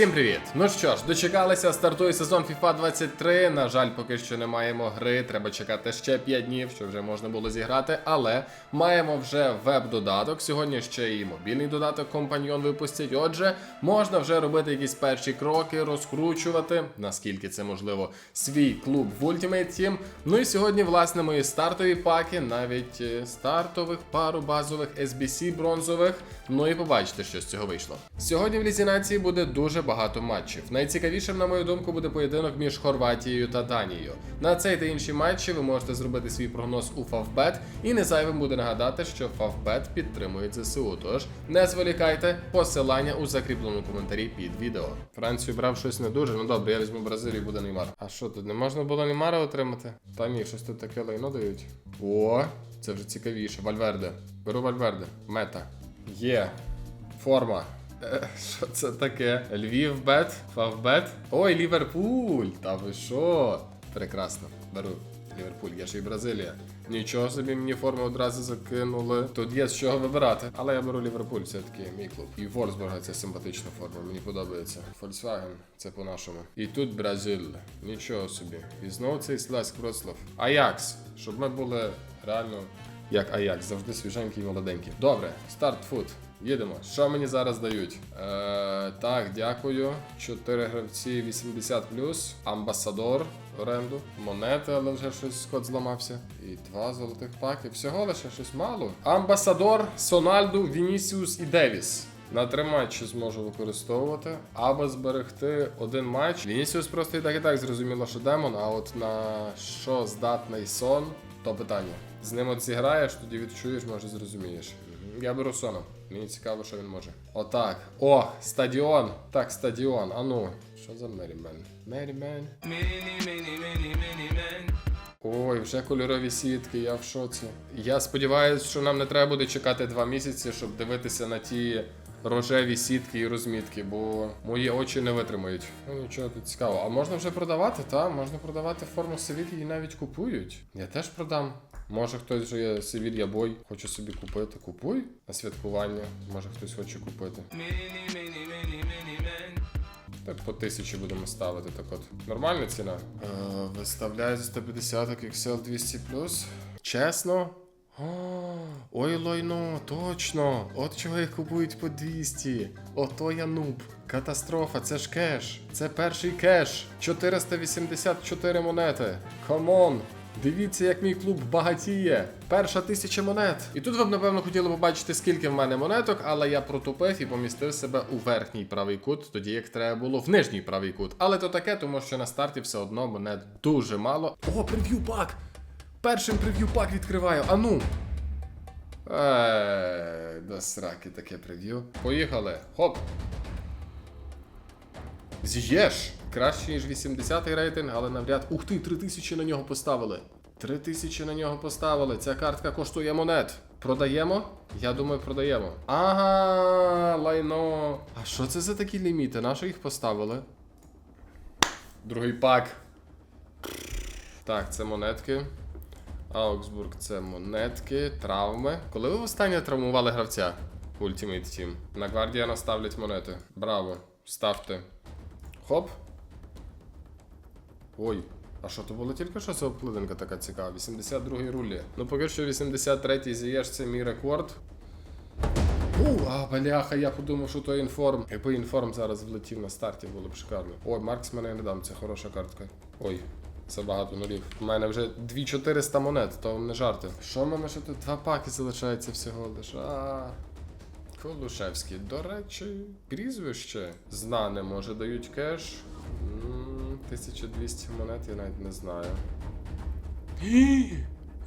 Всім привіт! Ну що ж, дочекалися, стартує сезон FIFA 23. На жаль, поки що не маємо гри. Треба чекати ще 5 днів, щоб вже можна було зіграти. Але маємо вже веб-додаток. Сьогодні ще і мобільний додаток компаньйон випустять. Отже, можна вже робити якісь перші кроки, розкручувати, наскільки це можливо, свій клуб в Ultimate Team. Ну і сьогодні, власне, мої стартові паки, навіть е, стартових пару базових SBC бронзових. Ну і побачите, що з цього вийшло. Сьогодні в лізі нації буде дуже багато матчів. Найцікавішим, на мою думку, буде поєдинок між Хорватією та Данією. На цей та інші матчі ви можете зробити свій прогноз у Favbet. І не зайвим буде нагадати, що Favbet підтримує ЗСУ. Тож не зволікайте, посилання у закріпленому коментарі під відео. Францію брав щось не дуже. Ну добре, я візьму Бразилію, буде Неймар. А що тут не можна було Неймара отримати? Та ні, щось тут таке лайно дають. О, це вже цікавіше. Вальверде. Беру Вальверде. Мета. Є. Форма. Що це таке? Львів бет, Фавбет. Ой, Ліверпуль! Та ви що? Прекрасно. Беру Ліверпуль, я ж і Бразилія. Нічого собі мені форму одразу закинули. Тут є з чого вибирати. Але я беру Ліверпуль, все-таки мій клуб. І Вольсбурга це симпатична форма, мені подобається. Volkswagen, це по-нашому. І тут Бразиль. Нічого собі. І знову цей Сласьк Вроцлав. Аякс. Щоб ми були реально як Аякс, завжди свіженький і молоденький. Добре, старт фут. Їдемо. Що мені зараз дають? Е, так, дякую. Чотири гравці 80 амбасадор оренду, монети, але вже щось код зламався. І два золотих паки. Всього лише щось мало. Амбасадор, Сональду, Вінісіус і Девіс. На три матчі зможу використовувати, або зберегти один матч. Вінісіус просто і так і так зрозуміло, що демон, а от на що здатний сон, то питання. З ним от зіграєш, тоді відчуєш, може зрозумієш. Я беру соном. Мені цікаво, що він може. Отак. О, стадіон. Так, стадіон. Ану. Що за Мерімен? Мерімен. Ой, вже кольорові сітки, я в шоці. Я сподіваюся, що нам не треба буде чекати два місяці, щоб дивитися на ті рожеві сітки і розмітки, бо мої очі не витримають. Ну нічого тут цікаво. А можна вже продавати, та? Можна продавати форму Севільї і навіть купують. Я теж продам. Може хтось вже є Севілья бой, хоче собі купити. Купуй на святкування. Може хтось хоче купити. Так по тисячі будемо ставити так от. Нормальна ціна? Е, виставляю за 150 XL 200 Чесно? Ой лойно, точно! От чого їх купують по 200. Ото я нуб. Катастрофа, це ж кеш. Це перший кеш. 484 монети. Камон! Дивіться, як мій клуб багатіє. Перша тисяча монет. І тут ви б, напевно, хотіли побачити, скільки в мене монеток, але я протупив і помістив себе у верхній правий кут, тоді як треба було в нижній правий кут. Але то таке, тому що на старті все одно монет дуже мало. О, прев'ю пак! Першим прев'ю пак відкриваю. Ану. Еee, до сраки таке прев'ю. Поїхали. Хоп. З'єш! Краще, ніж 80-й рейтинг, але навряд. Ух ти, 3000 на нього поставили. 3000 на нього поставили. Ця картка коштує монет. Продаємо? Я думаю, продаємо. Ага, лайно. А що це за такі ліміти? На що їх поставили? Другий пак. Так, це монетки. Аугсбург це монетки, травми. Коли ви востаннє травмували гравця Ultimate Team? На Гвардіана ставлять монети. Браво. Ставте. Хоп. Ой. А що то було тільки що за обкладинка така цікава? 82-й рулі. Ну поки що 83-й зієш це мій рекорд. У, а, бляха, я подумав, що то інформ. Якби інформ зараз влетів на старті, було б шикарно. Ой, Маркс мене не дам, це хороша картка. Ой, це багато нулів. У мене вже 2400 монет, то не жарти. Що в мене ще тут? Два паки залишається всього лише. А. Колушевський. До речі, прізвище знане, може дають кеш. М, 1200 монет, я навіть не знаю.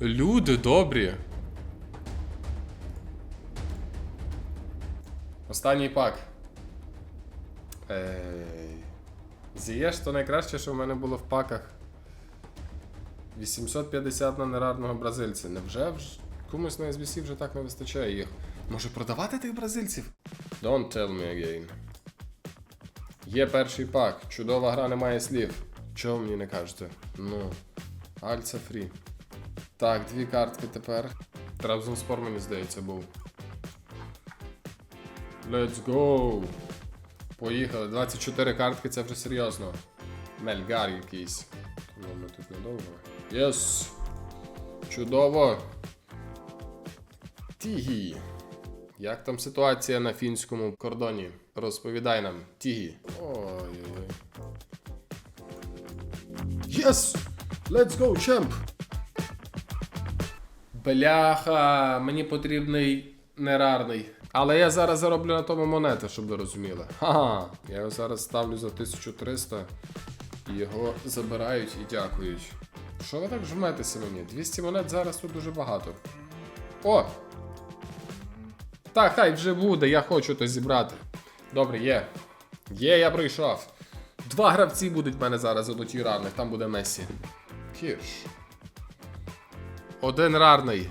Люди добрі. Останній пак. Ей. Зієш то найкраще, що в мене було в паках. 850 на нерарного бразильця. Невже вж... комусь на SBC вже так не вистачає їх? Може продавати тих бразильців? Don't tell me again. Є перший пак. Чудова гра, немає слів. Чого мені не кажете? Ну. Альца фрі. Так, дві картки тепер. Трабзонспор, мені здається, був. Let's go! Поїхали. 24 картки це вже серйозно. Мельгар якийсь. Ну, ми тут недовго. Єс. Чудово. Тігі. Як там ситуація на фінському кордоні? Розповідай нам, Тігі. Ой-ой-ой. Єс! Let's go, чемп! Бляха, мені потрібний нерарний. Але я зараз зароблю на тому монети, щоб ви розуміли. Ха, я його зараз ставлю за 1300 його забирають і дякують. Що ви так жметеся мені? 200 монет зараз тут дуже багато. О! Так, хай вже буде, я хочу то зібрати. Добре, є. Є, я прийшов. Два гравці будуть в мене зараз золоті рарних, там буде Месі. Кірш. Один рарний.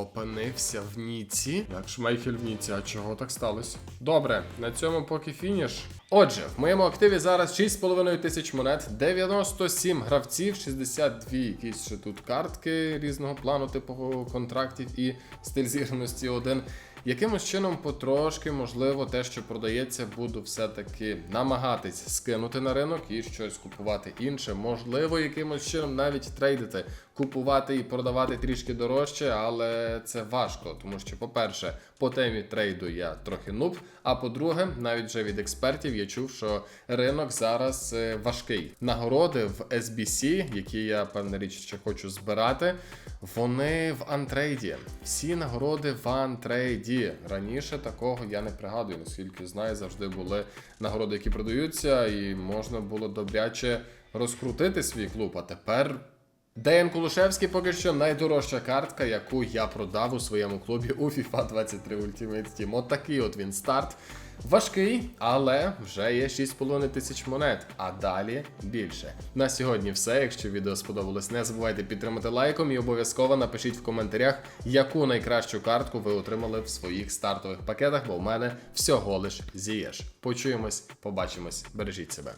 Опинився в Ніці. Як Шмейхель в Ніці, а чого так сталося? Добре, на цьому поки фініш. Отже, в моєму активі зараз 6,5 тисяч монет, 97 гравців, 62 якісь ще тут картки різного плану, типу контрактів і стиль зіграності 1. Якимось чином потрошки, можливо, те, що продається, буду все-таки намагатись скинути на ринок і щось купувати інше. Можливо, якимось чином навіть трейдити, купувати і продавати трішки дорожче, але це важко, тому що, по-перше, по темі трейду я трохи нуб. А по-друге, навіть вже від експертів я чув, що ринок зараз е, важкий. Нагороди в SBC, які я певна річ ще хочу збирати, вони в антрейді. Всі нагороди в антрейді. Раніше такого я не пригадую, наскільки знаю, завжди були нагороди, які продаються, і можна було добряче розкрутити свій клуб. А тепер. Деян Кулушевський поки що найдорожча картка, яку я продав у своєму клубі у FIFA 23 Ultimate Team. От такий от він старт. Важкий, але вже є 6,5 тисяч монет, а далі більше. На сьогодні все. Якщо відео сподобалось, не забувайте підтримати лайком і обов'язково напишіть в коментарях, яку найкращу картку ви отримали в своїх стартових пакетах, бо в мене всього лиш зієш. Почуємось, побачимось, бережіть себе.